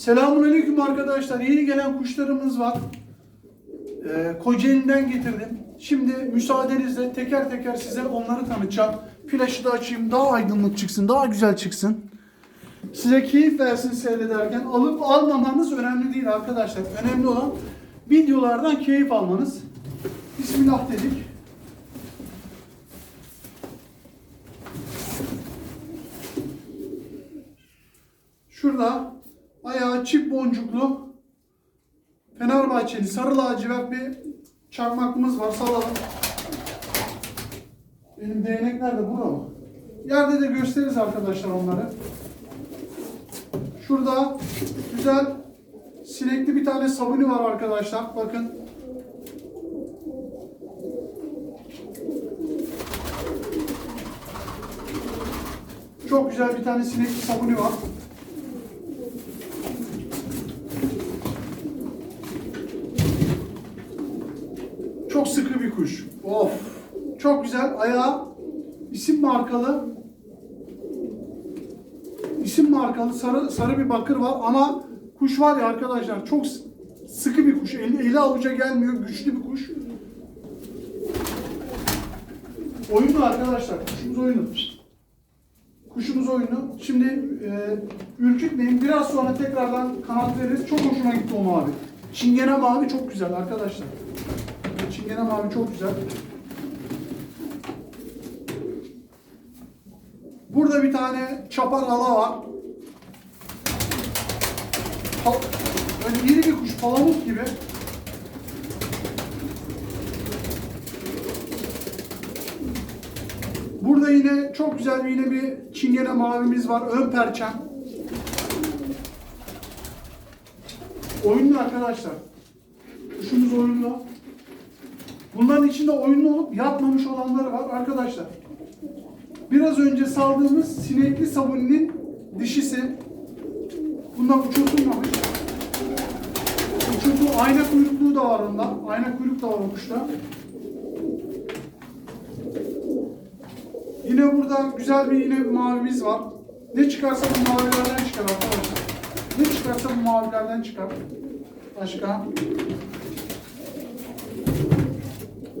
Selamünaleyküm arkadaşlar. Yeni gelen kuşlarımız var. Ee, Kocaeli'nden getirdim. Şimdi müsaadenizle teker teker size onları tanıtacağım. Flaşı da açayım. Daha aydınlık çıksın. Daha güzel çıksın. Size keyif versin seyrederken. Alıp almamanız önemli değil arkadaşlar. Önemli olan videolardan keyif almanız. Bismillah dedik. Şurada ayağı çift boncuklu Fenerbahçeli sarı lacivert bir çakmaklımız var. Salalım. Benim değnek nerede? Burada mı? Yerde de gösteririz arkadaşlar onları. Şurada güzel sinekli bir tane sabuni var arkadaşlar. Bakın. Çok güzel bir tane sinekli sabuni var. Çok sıkı bir kuş. Of. Çok güzel. Ayağı isim markalı. İsim markalı sarı sarı bir bakır var ama kuş var ya arkadaşlar çok sıkı bir kuş. Eli, eli avuca gelmiyor. Güçlü bir kuş. Oyunlu arkadaşlar. Kuşumuz oyunu. Kuşumuz oyunu. Şimdi e, ürkütmeyin. Biraz sonra tekrardan kanat veririz. Çok hoşuma gitti o mavi. Çingene mavi çok güzel arkadaşlar. Çingene mavi çok güzel. Burada bir tane çapar ala var. Böyle iri bir kuş, palamut gibi. Burada yine çok güzel yine bir çingene mavimiz var. Ön perçem. Oyunlu arkadaşlar. Kuşumuz oyunlu. İçinde oyunlu olup yatmamış olanları var arkadaşlar. Biraz önce saldığımız sinekli sabuninin dişisi. Bundan uçurtulmamış. Uçurtu, ayna kuyrukluğu da var onda. Ayna kuyruk da var o. Yine burada güzel bir yine mavimiz var. Ne çıkarsa bu mavilerden çıkar arkadaşlar. Ne çıkarsa bu mavilerden çıkar. Başka.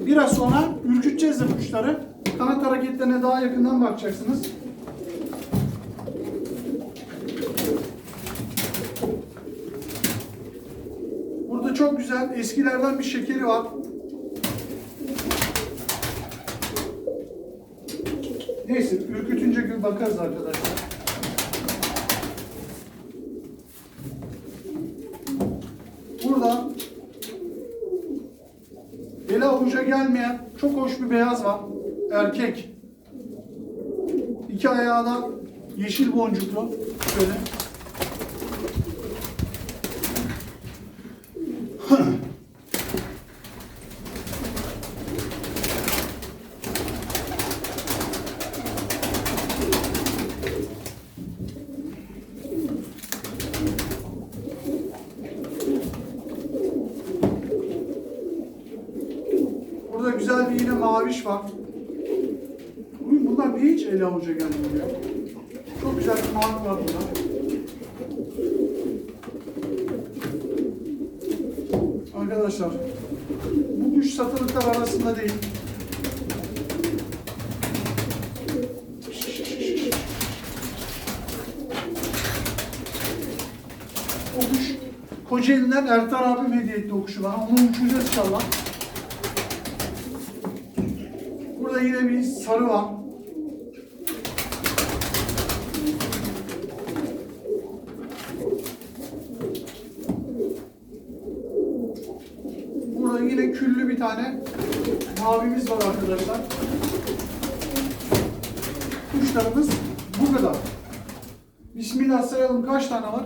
Biraz sonra ürküteceğiz de kuşları. Kanat hareketlerine daha yakından bakacaksınız. Burada çok güzel eskilerden bir şekeri var. Neyse ürkütünce gün bakarız arkadaşlar. Burada Ele avuca gelmeyen çok hoş bir beyaz var. Erkek. İki ayağı da yeşil boncuklu. Şöyle. Burada güzel bir yine maviş var. Bugün bunlar niye hiç ele avuca gelmiyor? Çok güzel bir mavi var burada. Arkadaşlar bu kuş satılıklar arasında değil. O kuş Kocaeli'den Ertan abim hediye etti o kuşu bana. Onu uçuracağız inşallah. Burada yine bir sarı var. Burada yine küllü bir tane mavimiz var arkadaşlar. Kuşlarımız bu kadar. Bismillah sayalım kaç tane var?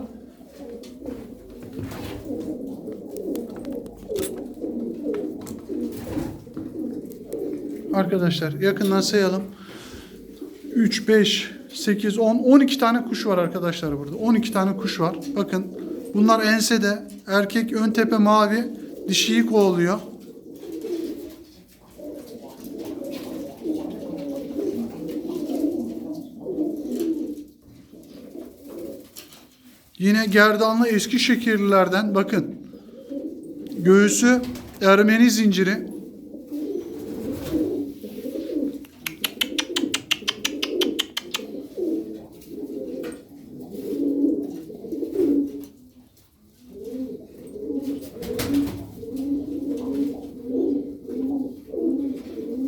Arkadaşlar yakından sayalım. 3, 5, 8, 10, 12 tane kuş var arkadaşlar burada. 12 tane kuş var. Bakın bunlar ensede. Erkek ön tepe mavi. Dişiyi kovalıyor. Yine gerdanlı eski şekillerden bakın. Göğüsü Ermeni zinciri.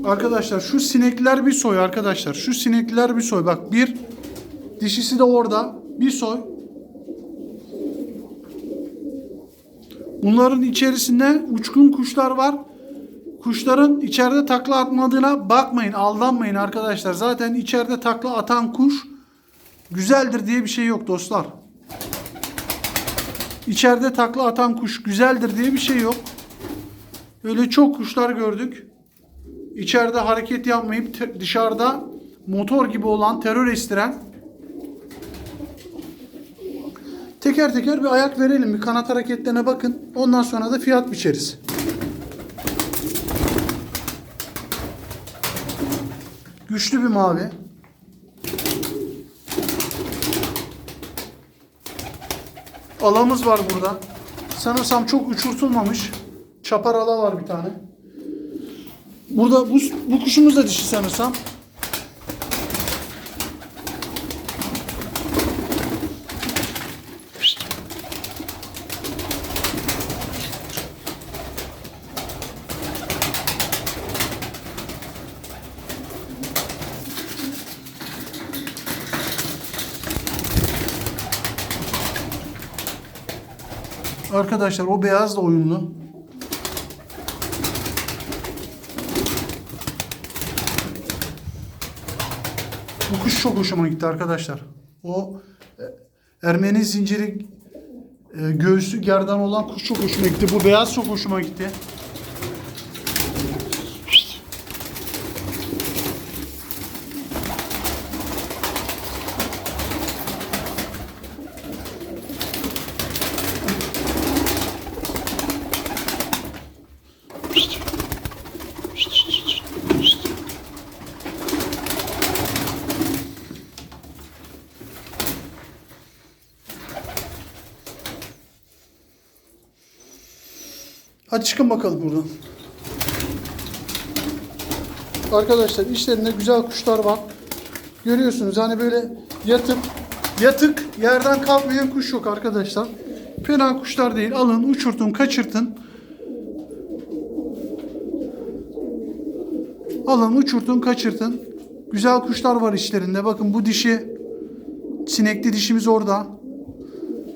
Arkadaşlar şu sinekler bir soy arkadaşlar. Şu sinekler bir soy. Bak bir dişisi de orada. Bir soy. Bunların içerisinde uçkun kuşlar var. Kuşların içeride takla atmadığına bakmayın, aldanmayın arkadaşlar. Zaten içeride takla atan kuş güzeldir diye bir şey yok dostlar. İçeride takla atan kuş güzeldir diye bir şey yok. Öyle çok kuşlar gördük. İçeride hareket yapmayıp dışarıda motor gibi olan terör estiren teker teker bir ayak verelim. Bir kanat hareketlerine bakın. Ondan sonra da fiyat biçeriz. Güçlü bir mavi. Alamız var burada. Sanırsam çok uçurtulmamış. Çapar ala var bir tane. Burada bu, bu kuşumuz da dişi sanırsam. Arkadaşlar o beyaz da oyunlu. Bu kuş çok hoşuma gitti arkadaşlar. O e, Ermeni zinciri e, göğsü gerdan olan kuş çok hoşuma gitti. Bu beyaz çok hoşuma gitti. Hadi çıkın bakalım buradan. Arkadaşlar işlerinde güzel kuşlar var. Görüyorsunuz hani böyle yatıp yatık yerden kalkmayan kuş yok arkadaşlar. Fena kuşlar değil. Alın, uçurtun, kaçırtın. Alın, uçurtun, kaçırtın. Güzel kuşlar var işlerinde. Bakın bu dişi sinekli dişimiz orada.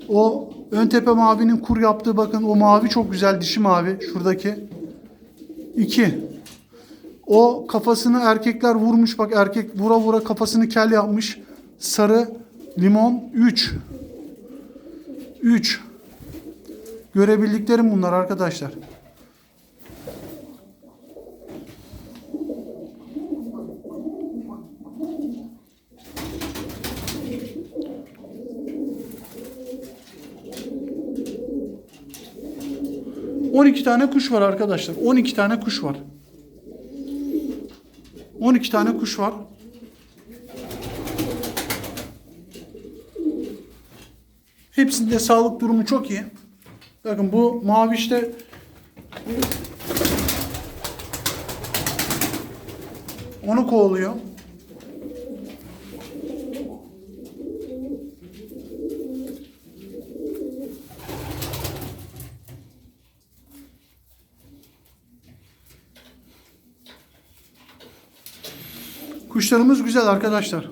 O ön tepe mavinin kur yaptığı bakın o mavi çok güzel dişi mavi şuradaki. 2. O kafasını erkekler vurmuş bak erkek vura vura kafasını kel yapmış. Sarı limon 3. 3. Görebildiklerim bunlar arkadaşlar. On iki tane kuş var arkadaşlar. 12 tane kuş var. 12 tane kuş var. Hepsinde sağlık durumu çok iyi. Bakın bu mavi işte onu kovalıyor. Kuşlarımız güzel arkadaşlar.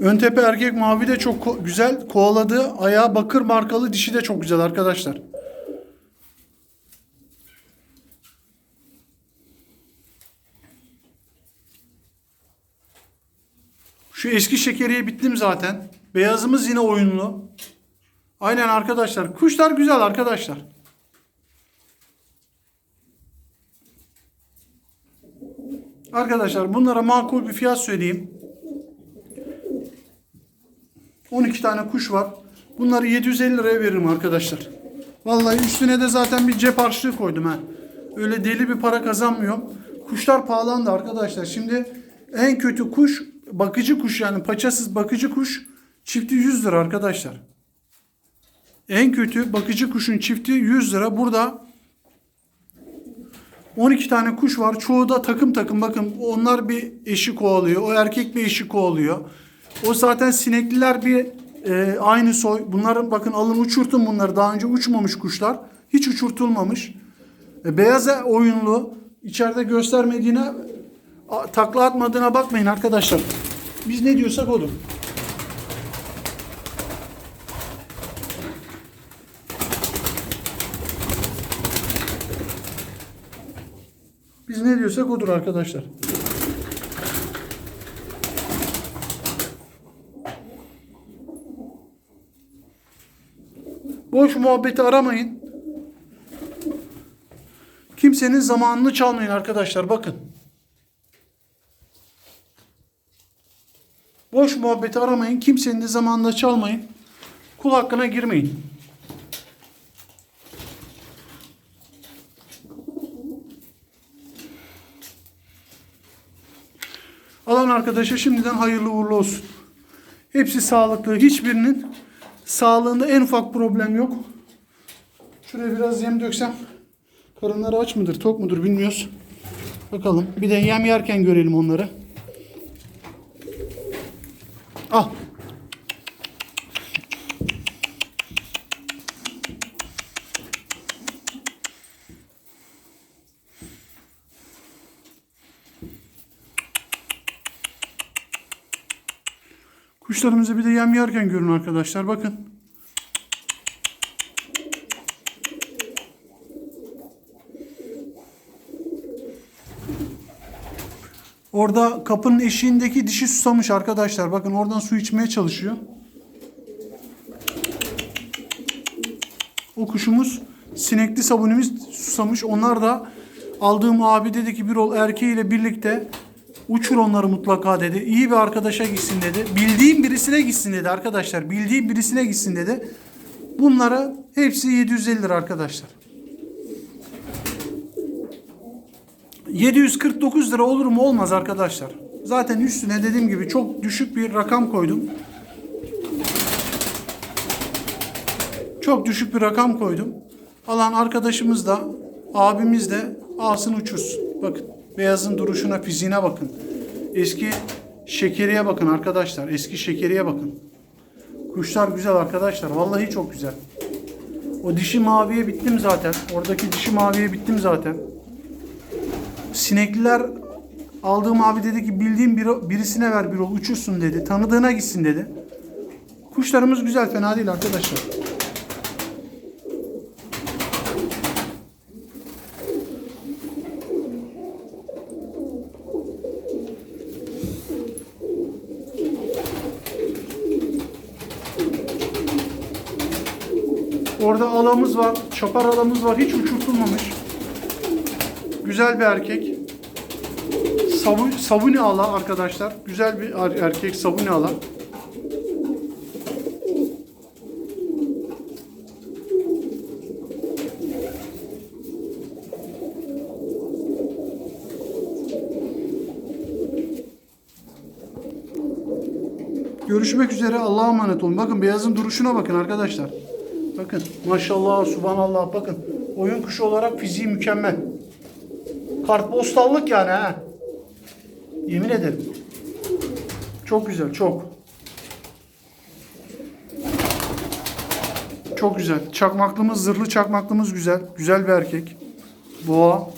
Ön tepe erkek mavi de çok ko- güzel. Kovaladığı ayağı bakır markalı dişi de çok güzel arkadaşlar. Şu eski şekeriye bittim zaten. Beyazımız yine oyunlu. Aynen arkadaşlar. Kuşlar güzel arkadaşlar. Arkadaşlar bunlara makul bir fiyat söyleyeyim. 12 tane kuş var. Bunları 750 liraya veririm arkadaşlar. Vallahi üstüne de zaten bir cep harçlığı koydum ha. Öyle deli bir para kazanmıyorum. Kuşlar pahalandı arkadaşlar. Şimdi en kötü kuş bakıcı kuş yani paçasız bakıcı kuş çifti 100 lira arkadaşlar. En kötü bakıcı kuşun çifti 100 lira. Burada 12 tane kuş var. Çoğu da takım takım. Bakın onlar bir eşi kovalıyor. O erkek bir eşi kovalıyor. O zaten sinekliler bir e, aynı soy. Bunların bakın alın uçurtun bunları. Daha önce uçmamış kuşlar. Hiç uçurtulmamış. E, beyaz oyunlu. içeride göstermediğine takla atmadığına bakmayın arkadaşlar. Biz ne diyorsak odur. Biz ne diyorsak odur arkadaşlar. Boş muhabbeti aramayın. Kimsenin zamanını çalmayın arkadaşlar bakın. Boş muhabbeti aramayın. Kimsenin de zamanını çalmayın. Kul hakkına girmeyin. Alan arkadaşa şimdiden hayırlı uğurlu olsun. Hepsi sağlıklı. Hiçbirinin sağlığında en ufak problem yok. Şuraya biraz yem döksem. Karınları aç mıdır, tok mudur bilmiyoruz. Bakalım. Bir de yem yerken görelim onları. Al. Kuşlarımızı bir de yem yerken görün arkadaşlar. Bakın. Orada kapının eşiğindeki dişi susamış arkadaşlar. Bakın oradan su içmeye çalışıyor. O kuşumuz sinekli sabunimiz susamış. Onlar da aldığım abi dedi ki bir ol erkeğiyle birlikte uçur onları mutlaka dedi. İyi bir arkadaşa gitsin dedi. Bildiğim birisine gitsin dedi arkadaşlar. Bildiğim birisine gitsin dedi. Bunlara hepsi 750 lira arkadaşlar. 749 lira olur mu olmaz arkadaşlar. Zaten üstüne dediğim gibi çok düşük bir rakam koydum. Çok düşük bir rakam koydum. Alan arkadaşımız da abimiz de alsın uçursun. Bakın beyazın duruşuna fiziğine bakın. Eski şekeriye bakın arkadaşlar. Eski şekeriye bakın. Kuşlar güzel arkadaşlar. Vallahi çok güzel. O dişi maviye bittim zaten. Oradaki dişi maviye bittim zaten. Sinekliler aldığım abi dedi ki bildiğim biri, birisine ver bir ol uçursun dedi. Tanıdığına gitsin dedi. Kuşlarımız güzel fena değil arkadaşlar. Orada alamız var. Çapar alamız var. Hiç uçurtulmamış. Güzel bir erkek. Savu, savuni ala arkadaşlar. Güzel bir er- erkek savuni ala. Görüşmek üzere. Allah'a emanet olun. Bakın beyazın duruşuna bakın arkadaşlar. Bakın maşallah subhanallah bakın. Oyun kuşu olarak fiziği mükemmel. Kartpostallık yani ha. Yemin ederim. Çok güzel çok. Çok güzel. Çakmaklımız zırhlı çakmaklımız güzel. Güzel bir erkek. Boğa.